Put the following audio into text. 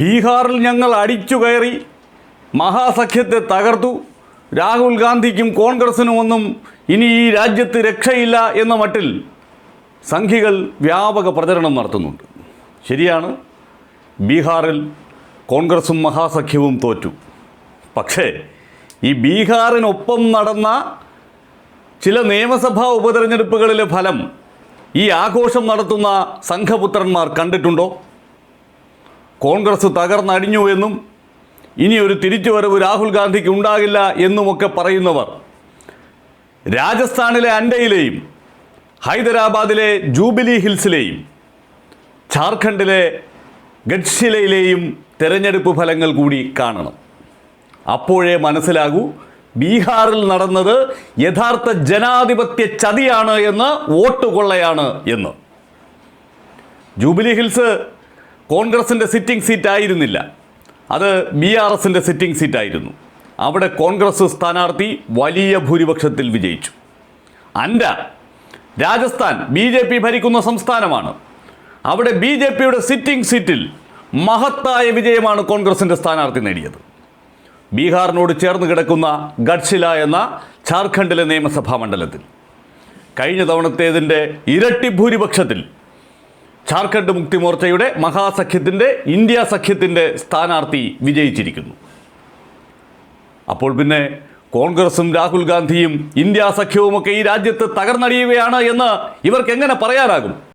ബീഹാറിൽ ഞങ്ങൾ അടിച്ചു കയറി മഹാസഖ്യത്തെ തകർത്തു. രാഹുൽ ഗാന്ധിക്കും കോൺഗ്രസിനും ഒന്നും ഇനി ഈ രാജ്യത്ത് രക്ഷയില്ല എന്ന മട്ടിൽ സംഘികൾ വ്യാപക പ്രചരണം നടത്തുന്നുണ്ട്. ശരിയാണ് ബീഹാറിൽ കോൺഗ്രസും മഹാസഖ്യവും തോറ്റു. പക്ഷേ ഈ ബീഹാറിനൊപ്പം നടന്ന ചില നിയമസഭാ ഉപതെരഞ്ഞെടുപ്പുകളിലെ ഫലം ഈ ആഘോഷം നടത്തുന്ന സംഘപുത്രന്മാർ കണ്ടിട്ടുണ്ടോ? കോൺഗ്രസ് തകർന്നടിഞ്ഞു എന്നും ഇനി ഒരു തിരിച്ചുവരവ് രാഹുൽ ഗാന്ധിക്ക് ഉണ്ടാകില്ല എന്നുമൊക്കെ പറയുന്നവർ. രാജസ്ഥാനിലെ അൻഡയിലെയും ഹൈദരാബാദിലെ ജൂബിലി ഹിൽസിലെയും ഝാർഖണ്ഡിലെ ഗഡ്ഷിലയിലെയും തെരഞ്ഞെടുപ്പ് ഫലങ്ങൾ കൂടി കാണണം. അപ്പോഴേ മനസ്സിലാകൂ ബീഹാറിൽ നടന്നത് യഥാർത്ഥ ജനാധിപത്യ ചതിയാണ് എന്ന് വോട്ട് കൊള്ളയാണ് എന്ന്. ജൂബിലി ഹിൽസ് കോൺഗ്രസിന്റെ സിറ്റിംഗ് സീറ്റ് ആയിരുന്നില്ല. അത് ബി ആർ എസിന്റെ സിറ്റിംഗ് സീറ്റായിരുന്നു അവിടെ കോൺഗ്രസ് സ്ഥാനാർത്ഥി വലിയ ഭൂരിപക്ഷത്തിൽ വിജയിച്ചു. അൻഡ രാജസ്ഥാൻ ബി ജെ പി ഭരിക്കുന്ന സംസ്ഥാനമാണ്. അവിടെ ബി ജെ പിയുടെ സിറ്റിംഗ് സീറ്റിൽ മഹത്തായ വിജയമാണ് കോൺഗ്രസിന്റെ സ്ഥാനാർത്ഥി നേടിയത്. ബീഹാറിനോട് ചേർന്ന് കിടക്കുന്ന ഗഡ്ഷില എന്ന ഝാർഖണ്ഡിലെ നിയമസഭാ മണ്ഡലത്തിൽ. കഴിഞ്ഞ തവണത്തേതിന്റെ ഇരട്ടി ഭൂരിപക്ഷത്തിൽ ഝാർഖണ്ഡ് മുക്തി മോർച്ചയുടെ മഹാസഖ്യത്തിന്റെ ഇന്ത്യ സഖ്യത്തിന്റെ സ്ഥാനാർത്ഥി വിജയിച്ചിരിക്കുന്നു. അപ്പോൾ പിന്നെ കോൺഗ്രസും രാഹുൽ ഗാന്ധിയും ഇന്ത്യ സഖ്യവുമൊക്കെ ഈ രാജ്യത്ത് തകർന്നടിയുകയാണ് എന്ന് ഇവർക്ക് എങ്ങനെ പറയാനാകും?